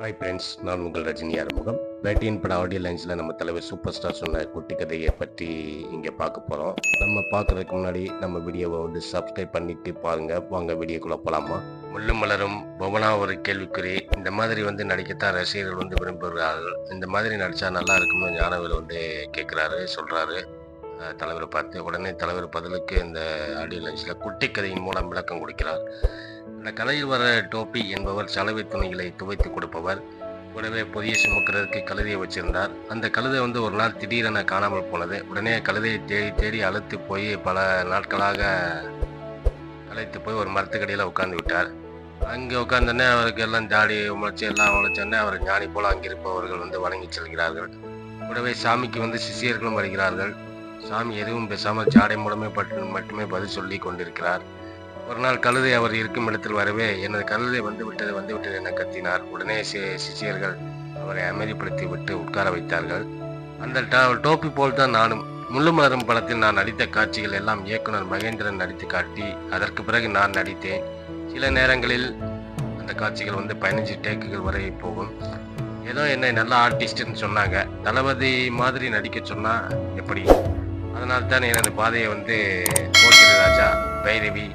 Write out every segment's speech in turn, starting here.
Hi friends நான் உங்கள் ரஜினி ஆறுமுகம் பேட்டியின் பட ஆடியோ லைன்ஸில் நம்ம தலைவர் சூப்பர் ஸ்டார் சொன்ன குட்டி கதையை பற்றி இங்கே பார்க்க போகிறோம் நம்ம பார்க்குறதுக்கு முன்னாடி நம்ம வீடியோவை வந்து சப்ஸ்கிரைப் பண்ணிட்டு பாருங்கள் வாங்க வீடியோக்குள்ளே போகலாமா முள்ளு மலரும் பவனா ஒரு கேள்விக்குறி. இந்த மாதிரி வந்து நடிக்கத்தான் ரசிகர்கள் வந்து விரும்புகிறார்கள். இந்த மாதிரி நடித்தா நல்லா இருக்கும்னு ஞானவேல் வந்து கேட்குறாரு சொல்கிறாரு தலைவரை பார்த்து உடனே தலைவர் பதிலுக்கு இந்த ஆடியோ லைன்ஸில் குட்டி கதையின் மூலம் விளக்கம் கொடுக்கிறார். இந்த கதையில் வர டோப்பி என்பவர் சலவை துணிகளை துவைத்து கொடுப்பவர். கூடவே புதிய சுமக்கிறதுக்கு கழுதையை வச்சிருந்தார். அந்த கழுதை வந்து ஒரு நாள் திடீரென காணாமல் போனது. உடனே கழுதையை தேடி தேடி அழுத்து போய் பல நாட்களாக அழைத்து போய் ஒரு மரத்துக்கடியில் உட்கார்ந்து விட்டார். அங்கே உட்காந்தோடனே அவருக்கு எல்லாம் தாடி முளைச்சி எல்லாம் முளைச்சோடனே அவர் ஞானி போல அங்கிருப்பவர்கள் வந்து வணங்கி செல்கிறார்கள். கூடவே சாமிக்கு வந்து சிஷியர்களும் வருகிறார்கள். சாமி எதுவும் பேசாமல் ஜாடை மூலமே பட்டு மட்டுமே பதில் சொல்லி கொண்டிருக்கிறார். ஒரு நாள் கழுதை அவர் இருக்கும் இடத்தில் வரவே எனது கழுதை வந்து விட்டது வந்து விட்டது என கத்தினார். உடனே சி- சிஷியர்கள் அவரை அமைதிப்படுத்தி விட்டு உட்கார வைத்தார்கள். அந்த டோப்பி போல் தான் நானும் முள்ளு மலரும் படத்தில் நான் நடித்த காட்சிகள் எல்லாம் இயக்குனர் மகேந்திரன் நடித்து காட்டி அதற்கு பிறகு நான் நடித்தேன். சில நேரங்களில் அந்த காட்சிகள் வந்து பதினஞ்சு டேக்குகள் வரை போகும். ஏதோ என்னை நல்ல ஆர்டிஸ்ட்னு சொன்னாங்க. தளபதி மாதிரி நடிக்க சொன்னால் எப்படி? அதனால் தான் எனது பாதையை வந்து போக்கிரி ராஜா பைரவி.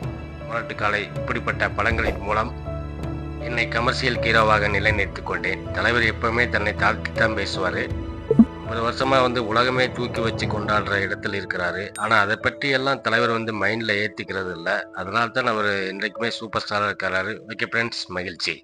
முரட்டுக்காலை இப்படிப்பட்ட படங்களின் மூலம் என்னை கமர்ஷியல் ஹீரோவாக நிலைநிறுத்திக் கொண்டேன். தலைவர் எப்பவுமே தன்னை தாழ்த்தி தான் பேசுவார். ஒரு வருஷமா வந்து உலகமே தூக்கி வச்சு கொண்டாடுற இடத்துல இருக்கிறாரு. ஆனால் அதை பற்றி எல்லாம் தலைவர் வந்து மைண்டில் ஏற்றிக்கிறது இல்லை அதனால தான் அவர் இன்றைக்குமே சூப்பர் ஸ்டாராக இருக்கிறாரு ஓகே ஃப்ரெண்ட்ஸ் மகிழ்ச்சி.